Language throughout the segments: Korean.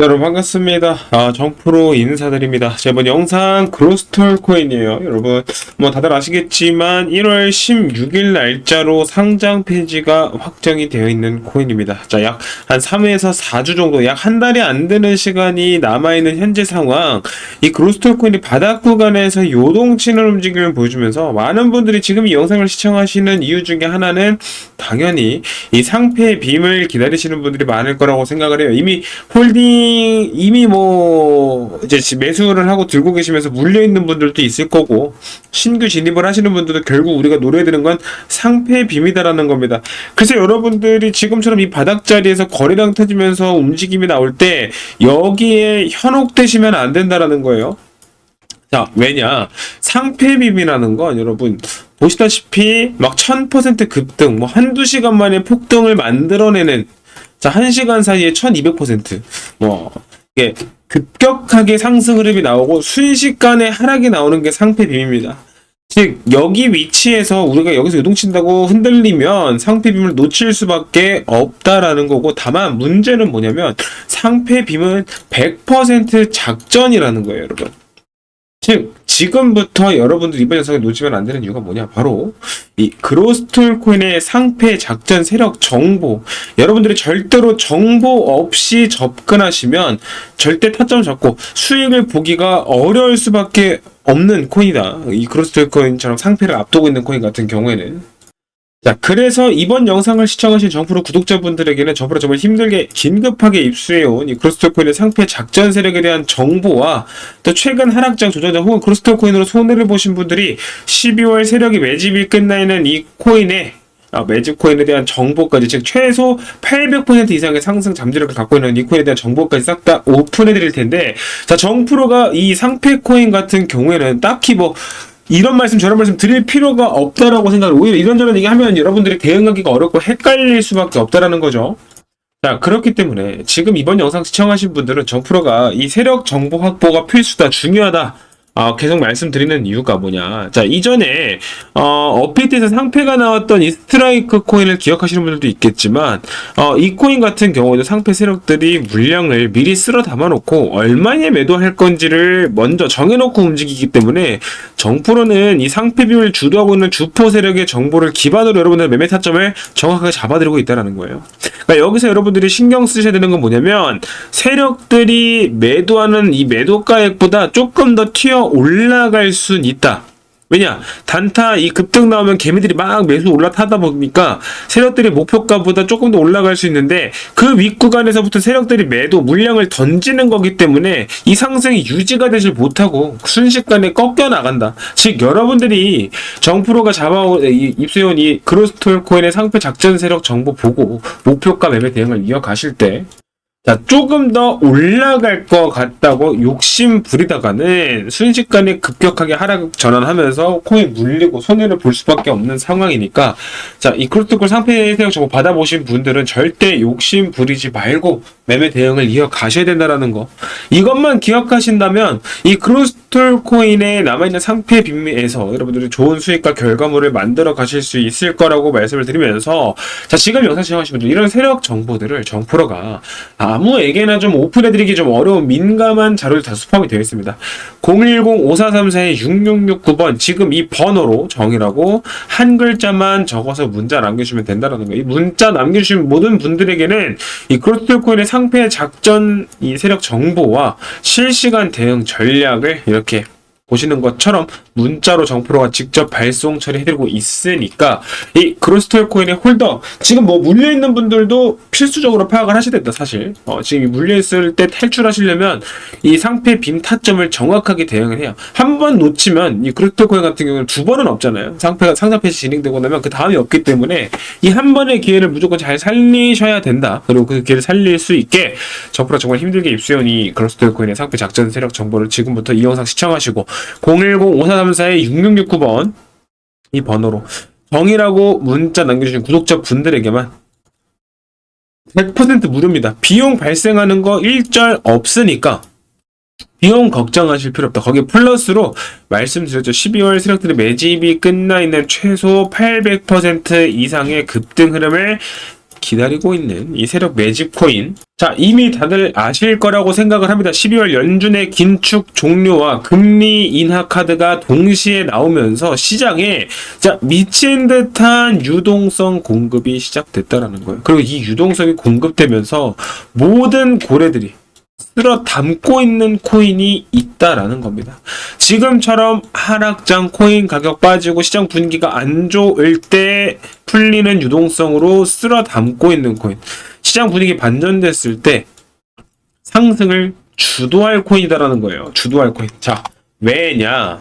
여러분 반갑습니다. 아, 정프로 인사드립니다. 자, 이번 영상 그로스톨 코인이에요. 여러분 뭐 다들 아시겠지만 1월 16일 날짜로 상장 폐지가 확정이 되어 있는 코인입니다. 자, 약 한 3회에서 4주 정도 약 한 달이 안 되는 시간이 남아 있는 현재 상황. 이 그로스톨 코인이 바닥 구간에서 요동치는 움직임을 보여주면서 많은 분들이 지금 이 영상을 시청하시는 이유 중에 하나는 당연히 이 상패의 빔을 기다리시는 분들이 많을 거라고 생각을 해요. 이미 홀딩 이미 뭐 이제 지- 매수를 하고 들고 계시면서 물려 있는 분들도 있을 거고 신규 진입을 하시는 분들도 결국 우리가 노려야 되는 건 상패의 빔이다라는 겁니다. 그래서 여러분들이 지금처럼 이 바닥 자리에서 거래량 터지면서 움직임이 나올 때 여기에 현혹되시면 안 된다라는 거예요. 자, 왜냐? 상패 빔이라는 건 여러분 보시다시피 막 1000% 급등, 뭐 한두 시간 만에 폭등을 만들어내는 자, 한시간 사이에 1200%. 뭐, 이게 급격하게 상승 흐름이 나오고 순식간에 하락이 나오는 게 상패 빔입니다. 즉, 여기 위치에서 우리가 여기서 요동친다고 흔들리면 상패빔을 놓칠 수밖에 없다라는 거고, 다만 문제는 뭐냐면 상패빔은 100% 작전이라는 거예요, 여러분. 즉, 지금부터 여러분들 이번 영상을 놓치면 안 되는 이유가 뭐냐? 바로 이 그로스톨 코인의 상패 작전 세력 정보. 여러분들이 절대로 정보 없이 접근하시면 절대 타점 잡고 수익을 보기가 어려울 수밖에 없는 코인이다. 이 그로스톨 코인처럼 상패를 앞두고 있는 코인 같은 경우에는. 자, 그래서 이번 영상을 시청하신 정프로 구독자분들에게는 저보다 정말 힘들게 긴급하게 입수해온 이 크로스톨 코인의 상패 작전 세력에 대한 정보와 또 최근 하락장 조정장 혹은 크로스톨 코인으로 손해를 보신 분들이 12월 세력이 매집이 끝나 있는 이 코인의 아, 매집 코인에 대한 정보까지 즉 최소 800% 이상의 상승 잠재력을 갖고 있는 이 코인에 대한 정보까지 싹 다 오픈해 드릴 텐데 자 정프로가 이 상패 코인 같은 경우에는 딱히 뭐 이런 말씀 저런 말씀 드릴 필요가 없다라고 생각을 오히려 이런저런 얘기하면 여러분들이 대응하기가 어렵고 헷갈릴 수밖에 없다라는 거죠. 자 그렇기 때문에 지금 이번 영상 시청하신 분들은 정프로가 이 세력 정보 확보가 필수다 중요하다 아, 계속 말씀드리는 이유가 뭐냐. 자, 이전에, 어, 업데이트에서 상패가 나왔던 이 스트라이크 코인을 기억하시는 분들도 있겠지만, 어, 이 코인 같은 경우에도 상패 세력들이 물량을 미리 쓸어 담아놓고 얼마에 매도할 건지를 먼저 정해놓고 움직이기 때문에 정프로는 이 상패 비율을 주도하고 있는 주포 세력의 정보를 기반으로 여러분들 매매 타점을 정확하게 잡아드리고 있다는 거예요. 그러니까 여기서 여러분들이 신경 쓰셔야 되는 건 뭐냐면, 세력들이 매도하는 이 매도가액보다 조금 더 튀어 올라갈 순 있다. 왜냐 단타 이 급등 나오면 개미들이 막 매수 올라타다 보니까 세력들이 목표가보다 조금 더 올라갈 수 있는데 그 윗구간에서부터 세력들이 매도 물량을 던지는 거기 때문에 이 상승이 유지가 되질 못하고 순식간에 꺾여 나간다. 즉 여러분들이 정프로가 잡아온 이 입수해온 이 그로스톨 코인의 상패 작전 세력 정보 보고 목표가 매매 대응을 이어가실 때 자, 조금 더 올라갈 것 같다고 욕심 부리다가는 순식간에 급격하게 하락 전환하면서 코인 물리고 손해를 볼 수밖에 없는 상황이니까 자, 이 크루트콜 상패 세력 정보 받아보신 분들은 절대 욕심 부리지 말고 매매 대응을 이어가셔야 된다라는 거. 이것만 기억하신다면 이 크루스톨 코인에 남아있는 상패 빈미에서 여러분들이 좋은 수익과 결과물을 만들어 가실 수 있을 거라고 말씀을 드리면서 자, 지금 영상 시청하신 분들 이런 세력 정보들을 정프로가 아 무에게나 좀 오픈해드리기 좀 어려운 민감한 자료를 다 수집이 되어 있습니다. 010-5434-6669번 지금 이 번호로 정의라고 한 글자만 적어서 문자 남겨주시면 된다는 거예요. 이 문자 남겨주신 모든 분들에게는 이 크로스톨 코인의 상패 작전 이 세력 정보와 실시간 대응 전략을 이렇게 보시는 것처럼 문자로 정프로가 직접 발송 처리해드리고 있으니까 이 그로스톨 코인의 홀더 지금 뭐 물려 있는 분들도 필수적으로 파악을 하셔야 된다 사실. 어, 지금 이 물려 있을 때 탈출하시려면 이 상패 빔 타점을 정확하게 대응을 해요. 한 번 놓치면 이 그로스톨 코인 같은 경우는 두 번은 없잖아요. 상패가 상장 패시 진행되고 나면 그 다음이 없기 때문에 이 한 번의 기회를 무조건 잘 살리셔야 된다. 그리고 그 기회를 살릴 수 있게 정프로 정말 힘들게 입수해온 이 그로스톨 코인의 상패 작전 세력 정보를 지금부터 이 영상 시청하시고 010-5434-6669번 이 번호로 정이라고 문자 남겨주신 구독자 분들에게만 100% 무료입니다. 비용 발생하는 거 일절 없으니까 비용 걱정하실 필요 없다. 거기 플러스로 말씀드렸죠. 12월 세력들의 매집이 끝나 있는 최소 800% 이상의 급등 흐름을 기다리고 있는 이 세력 매집 코인. 자, 이미 다들 아실 거라고 생각을 합니다. 12월 연준의 긴축 종료와 금리 인하 카드가 동시에 나오면서 시장에 자, 미친 듯한 유동성 공급이 시작됐다라는 거예요. 그리고 이 유동성이 공급되면서 모든 고래들이 쓸어 담고 있는 코인이 있다라는 겁니다. 지금처럼 하락장 코인 가격 빠지고 시장 분위기가 안 좋을 때 풀리는 유동성으로 쓸어 담고 있는 코인. 시장 분위기 반전됐을 때 상승을 주도할 코인이다라는 거예요. 주도할 코인. 자, 왜냐?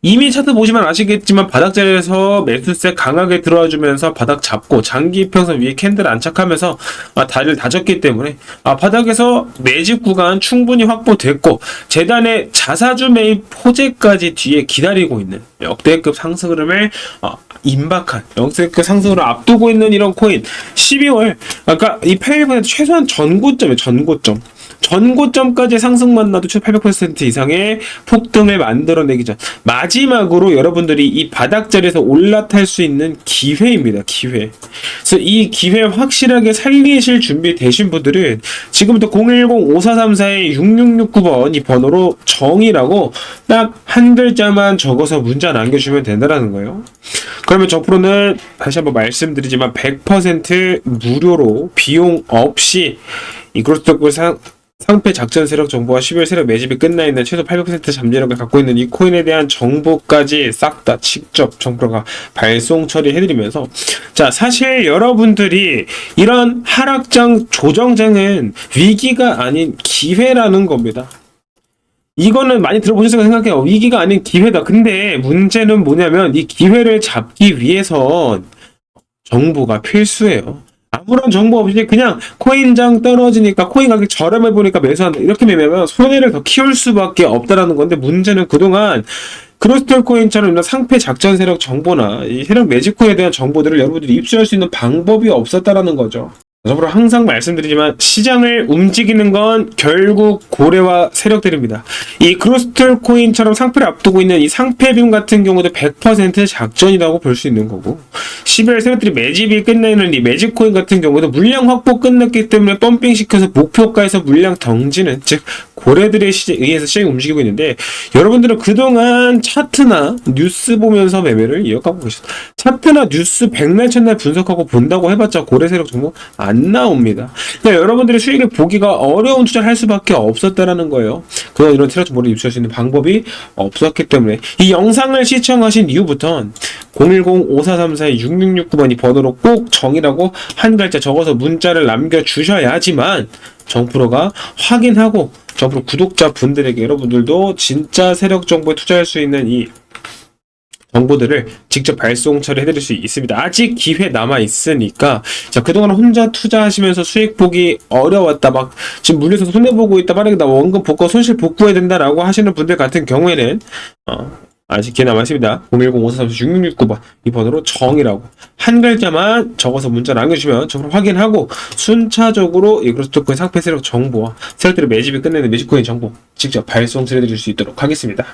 이미 차트 보시면 아시겠지만 바닥 자리에서 매수세 강하게 들어와 주면서 바닥 잡고 장기 평선 위에 캔들 안착하면서 아, 다리를 다졌기 때문에 아, 바닥에서 매집 구간 충분히 확보됐고 재단의 자사주 매입 포제까지 뒤에 기다리고 있는 역대급 상승 흐름을 아, 임박한 역대급 상승으로 앞두고 있는 이런 코인. 12월 아까 이800% 최소한 전고점이에요 전고점 전고점까지 상승만 나도 최소 800% 이상의 폭등을 만들어내기 전 마지막으로 여러분들이 이 바닥 자리에서 올라탈 수 있는 기회입니다. 기회. 그래서 이 기회 확실하게 살리실 준비 되신 분들은 지금부터 010-5434-6669번 이 번호로 정이라고 딱 한 글자만 적어서 문자 남겨주면 된다라는 거예요. 그러면 정프로는 다시 한번 말씀드리지만 100% 무료로 비용 없이 이 그로스톡을 상 상패 작전 세력 정보와 12월 세력 매집이 끝나 있는 최소 800% 잠재력을 갖고 있는 이 코인에 대한 정보까지 싹 다 직접 정프로가 발송 처리해드리면서 자 사실 여러분들이 이런 하락장 조정장은 위기가 아닌 기회라는 겁니다. 이거는 많이 들어보셨을 까 생각해요. 위기가 아닌 기회다. 근데 문제는 뭐냐면 이 기회를 잡기 위해선 정보가 필수예요. 아무런 정보 없이 그냥 코인장 떨어지니까 코인 가격이 저렴해 보니까 매수한다. 이렇게 매매하면 손해를 더 키울 수밖에 없다라는 건데 문제는 그동안 크로스텔 코인처럼 이런 상패 작전 세력 정보나 이 세력 매직 코인에 대한 정보들을 여러분들이 입수할 수 있는 방법이 없었다라는 거죠. 저으로 항상 말씀드리지만 시장을 움직이는 건 결국 고래와 세력들입니다. 이 크로스텔 코인처럼 상패를 앞두고 있는 이 상패빔 같은 경우도 100% 작전이라고 볼 수 있는 거고 12월 세력들이 매집이 끝내는 이 매집 코인 같은 경우도 물량 확보 끝났기 때문에 펌핑 시켜서 목표가에서 물량 덩지는 즉 고래들에 시, 의해서 시장이 움직이고 있는데 여러분들은 그동안 차트나 뉴스 보면서 매매를 이어가고 계셨다. 차트나 뉴스 백날 첫날 분석하고 본다고 해봤자 고래 세력 정보 안 나옵니다. 그러니까 여러분들이 수익을 보기가 어려운 투자를 할 수밖에 없었다라는 거예요. 그런 이런 트랙 정보를 입수할 수 있는 방법이 없었기 때문에 이 영상을 시청하신 이후부터는 010-5434-6669번이 번호로 꼭 정이라고 한 글자 적어서 문자를 남겨주셔야지만 정프로가 확인하고 정프로 구독자 분들에게 여러분들도 진짜 세력 정보에 투자할 수 있는 이 정보들을 직접 발송 처리해드릴 수 있습니다. 아직 기회 남아 있으니까 자 그동안 혼자 투자하시면서 수익 보기 어려웠다 막 지금 물려서 손해 보고 있다 빠르게 나 원금 복구 손실 복구해야 된다라고 하시는 분들 같은 경우에는 어, 아직 기회 남아 있습니다. 010-5434-6669번 이 번호로 정이라고 한 글자만 적어서 문자 남겨주시면 정보를 확인하고 순차적으로 이 그로스토코인 상패 세력 정보와 세력들의 매집이 끝내는 매집코인 정보 직접 발송 드려드릴 수 있도록 하겠습니다.